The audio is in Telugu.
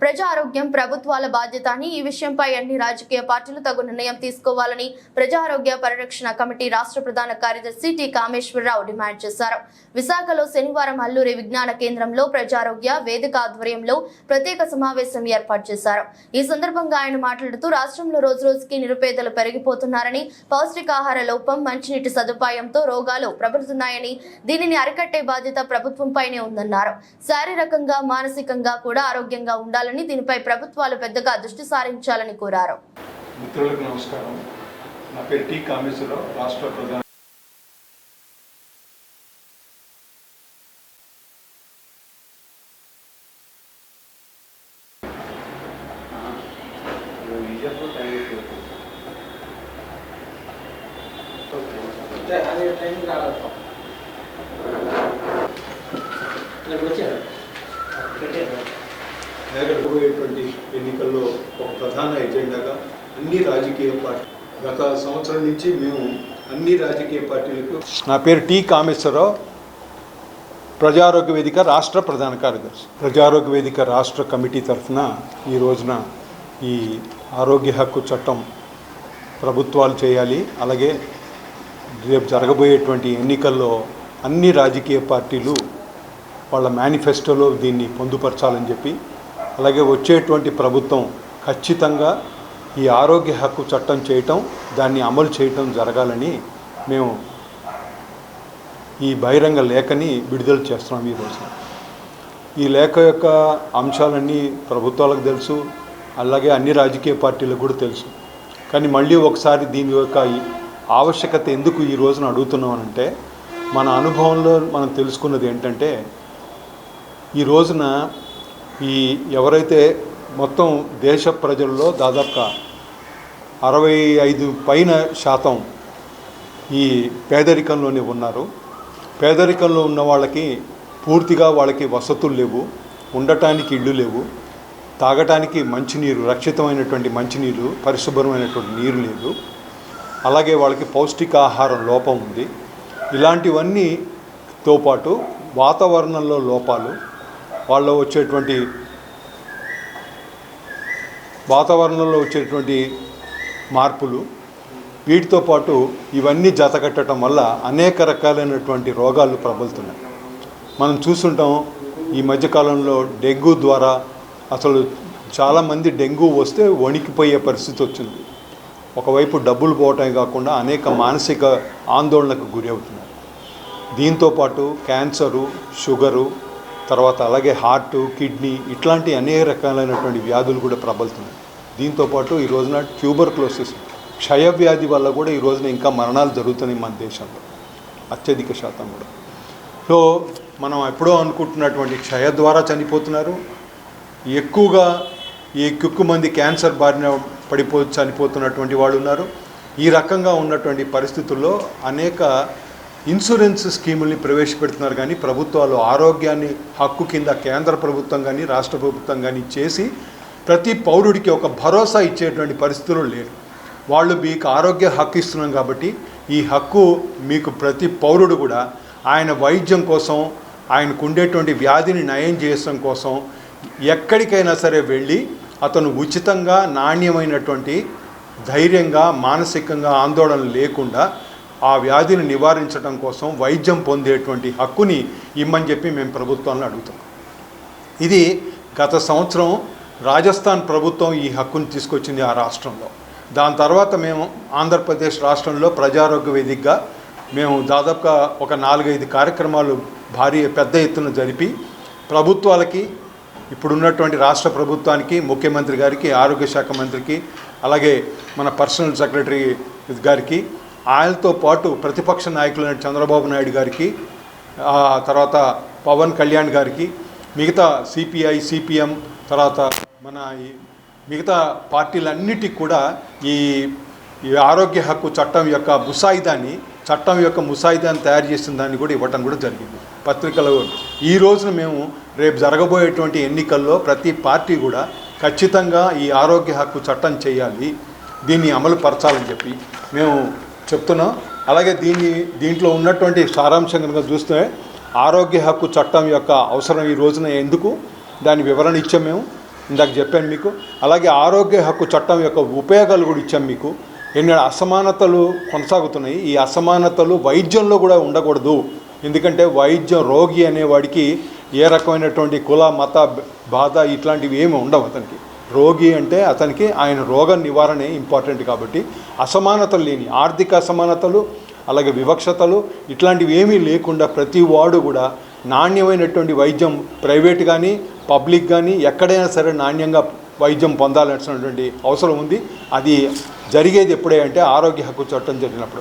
ప్రజా ఆరోగ్యం ప్రభుత్వాల బాధ్యత అని ఈ విషయంపై అన్ని రాజకీయ పార్టీలు తగు నిర్ణయం తీసుకోవాలని ప్రజా ఆరోగ్య పరిరక్షణ కమిటీ రాష్ట్ర ప్రధాన కార్యదర్శి టి. కామేశ్వరరావు డిమాండ్ చేశారు. విశాఖలో శనివారం అల్లూరి విజ్ఞాన కేంద్రంలో ప్రజారోగ్య వేదిక ఆధ్వర్యంలో ప్రత్యేక సమావేశం ఏర్పాటు చేశారు. ఈ సందర్భంగా ఆయన మాట్లాడుతూ రాష్ట్రంలో రోజు రోజుకి నిరుపేదలు పెరిగిపోతున్నారని పౌష్టికాహార లోపం మంచినీటి సదుపాయంతో రోగాలు ప్రబలుతున్నాయని దీనిని అరికట్టే బాధ్యత ప్రభుత్వంపైనే ఉందన్నారు. శారీరకంగా మానసికంగా కూడా ఆరోగ్యంగా ఉండాలి ఉండాలని దీనిపై ప్రభుత్వాలు పెద్దగా దృష్టి సారించాలని కోరారు. మిత్రులకు నమస్కారం. నా పేరు టి కామేశ్వరరావు రాష్ట్ర ప్రధాన రావాలి వచ్చారు జరగబోయేటువంటి ఎన్నికల్లో ఒక ప్రధాన ఎజెండాగా అన్ని రాజకీయ పార్టీ గత సంవత్సరం నుంచి మేము అన్ని రాజకీయ పార్టీలకు నా పేరు టి కామేశ్వరరావు ప్రజారోగ్య వేదిక రాష్ట్ర ప్రధాన కార్యదర్శి. ప్రజారోగ్య వేదిక రాష్ట్ర కమిటీ తరఫున ఈ రోజున ఈ ఆరోగ్య హక్కు చట్టం ప్రభుత్వాలు చేయాలి. అలాగే రేపు జరగబోయేటువంటి ఎన్నికల్లో అన్ని రాజకీయ పార్టీలు వాళ్ళ మేనిఫెస్టోలో దీన్ని పొందుపరచాలని చెప్పి అలాగే వచ్చేటువంటి ప్రభుత్వం ఖచ్చితంగా ఈ ఆరోగ్య హక్కు చట్టం చేయటం దాన్ని అమలు చేయటం జరగాలని మేము ఈ బహిరంగ లేఖని విడుదల చేస్తున్నాం ఈ ఈ లేఖ యొక్క అంశాలన్నీ ప్రభుత్వాలకు తెలుసు అలాగే అన్ని రాజకీయ పార్టీలకు కూడా తెలుసు. కానీ మళ్ళీ ఒకసారి దీని యొక్క ఆవశ్యకత ఎందుకు ఈ రోజున అడుగుతున్నామనంటే మన అనుభవంలో మనం తెలుసుకున్నది ఏంటంటే ఈ రోజున ఈ ఎవరైతే మొత్తం దేశ ప్రజల్లో దాదాపుగా అరవై ఐదు పైన శాతం ఈ పేదరికంలోనే ఉన్నారు. పేదరికంలో ఉన్న వాళ్ళకి పూర్తిగా వాళ్ళకి వసతులు లేవు ఉండటానికి ఇళ్ళు లేవు తాగటానికి మంచినీరు రక్షితమైనటువంటి మంచినీరు పరిశుభ్రమైనటువంటి నీరు లేదు. అలాగే వాళ్ళకి పౌష్టికాహారం లోపం ఉంది. ఇలాంటివన్నీతో పాటు వాతావరణంలో లోపాలు వాళ్ళలో వచ్చేటువంటి వాతావరణంలో వచ్చేటువంటి మార్పులు వీటితో పాటు ఇవన్నీ జతకట్టడం వల్ల అనేక రకాలైనటువంటి రోగాలు ప్రబలుతున్నాయి. మనం చూస్తుంటాం ఈ మధ్యకాలంలో డెంగ్యూ ద్వారా అసలు చాలామంది డెంగ్యూ వస్తే వణికిపోయే పరిస్థితి వచ్చింది. ఒకవైపు డబ్బులు పోవటమే కాకుండా అనేక మానసిక ఆందోళనకు గురి అవుతున్నారు దీంతోపాటు క్యాన్సరు షుగరు తర్వాత అలాగే హార్ట్ కిడ్నీ ఇట్లాంటి అనేక రకాలైనటువంటి వ్యాధులు కూడా ప్రబలుతున్నాయి. దీంతోపాటు ఈ రోజున ట్యూబర్క్లోసిస్ క్షయవ్యాధి వల్ల కూడా ఈ రోజున ఇంకా మరణాలు జరుగుతున్నాయి మన దేశంలో. అత్యధిక శాతం కూడా. సో మనం ఎప్పుడో అనుకుంటున్నటువంటి క్షయ ద్వారా చనిపోతున్నారు. ఎక్కువగా ఈ ఎక్కువ మంది క్యాన్సర్ బారిన పడిపో చనిపోతున్నటువంటి వాళ్ళు ఉన్నారు. ఈ రకంగా ఉన్నటువంటి పరిస్థితుల్లో అనేక ఇన్సూరెన్స్ స్కీముల్ని ప్రవేశపెడుతున్నారు కానీ ప్రభుత్వాలు ఆరోగ్యాన్ని హక్కు కింద కేంద్ర ప్రభుత్వం కానీ రాష్ట్ర ప్రభుత్వం కానీ చేసి ప్రతి పౌరుడికి ఒక భరోసా ఇచ్చేటువంటి పరిస్థితులు లేరు వాళ్ళు మీకు ఆరోగ్య హక్కు ఇస్తున్నాం కాబట్టి ఈ హక్కు మీకు ప్రతి పౌరుడు కూడా ఆయన వైద్యం కోసం ఆయనకు ఉండేటువంటి వ్యాధిని నయం చేయడం కోసం ఎక్కడికైనా సరే వెళ్ళి అతను ఉచితంగా నాణ్యమైనటువంటి ధైర్యంగా మానసికంగా ఆందోళన లేకుండా ఆ వ్యాధిని నివారించడం కోసం వైద్యం పొందేటువంటి హక్కుని ఇమ్మని చెప్పి మేము ప్రభుత్వాన్ని అడుగుతాం. ఇది గత సంవత్సరం రాజస్థాన్ ప్రభుత్వం ఈ హక్కును తీసుకొచ్చింది ఆ రాష్ట్రంలో. దాని తర్వాత మేము ఆంధ్రప్రదేశ్ రాష్ట్రంలో ప్రజారోగ్య వేదికగా మేము దాదాపుగా ఒక నాలుగైదు కార్యక్రమాలు భారీ పెద్ద ఎత్తున జరిపి ప్రభుత్వాలకి ఇప్పుడున్నటువంటి రాష్ట్ర ప్రభుత్వానికి ముఖ్యమంత్రి గారికి ఆరోగ్య శాఖ మంత్రికి అలాగే మన పర్సనల్ సెక్రటరీ గారికి ఆయనతో పాటు ప్రతిపక్ష నాయకులైన చంద్రబాబు నాయుడు గారికి ఆ తర్వాత పవన్ కళ్యాణ్ గారికి మిగతా సిపిఐ సిపిఎం తర్వాత మన ఈ మిగతా పార్టీలన్నిటికి కూడా ఈ ఈ ఆరోగ్య హక్కు చట్టం యొక్క ముసాయిదాన్ని చట్టం యొక్క ముసాయిదాన్ని తయారు చేసిన దాన్ని కూడా ఇవ్వటం కూడా జరిగింది. పత్రికలు ఈ రోజున మేము రేపు జరగబోయేటువంటి ఎన్నికల్లో ప్రతి పార్టీ కూడా ఖచ్చితంగా ఈ ఆరోగ్య హక్కు చట్టం చేయాలి దీన్ని అమలు పరచాలని చెప్పి మేము చెప్తున్నాం. అలాగే దీన్ని దీంట్లో ఉన్నటువంటి సారాంశం కనుక చూస్తే ఆరోగ్య హక్కు చట్టం యొక్క అవసరం ఈ రోజున ఎందుకు? దాని వివరణ ఇచ్చాం మేము. ఇందాక చెప్పాను మీకు. అలాగే ఆరోగ్య హక్కు చట్టం యొక్క ఉపయోగాలు కూడా ఇచ్చాం మీకు. ఎన్ని అసమానతలు కొనసాగుతున్నాయి. ఈ అసమానతలు వైద్యంలో కూడా ఉండకూడదు. ఎందుకంటే వైద్యం రోగి అనేవాడికి ఏ రకమైనటువంటి కుల మత బాధ ఇట్లాంటివి ఏమి ఉండవు అతనికి. రోగి అంటే అతనికి ఆయన రోగ నివారణే ఇంపార్టెంట్ కాబట్టి అసమానతలు లేని ఆర్థిక అసమానతలు అలాగే వివక్షతలు ఇట్లాంటివి ఏమీ లేకుండా ప్రతి వాడు కూడా నాణ్యమైనటువంటి వైద్యం ప్రైవేట్ కానీ పబ్లిక్ కానీ ఎక్కడైనా సరే నాణ్యంగా వైద్యం పొందాల్సినటువంటి అవసరం ఉంది. అది జరిగేది ఎప్పుడే అంటే ఆరోగ్య హక్కు చట్టం జరిగినప్పుడు.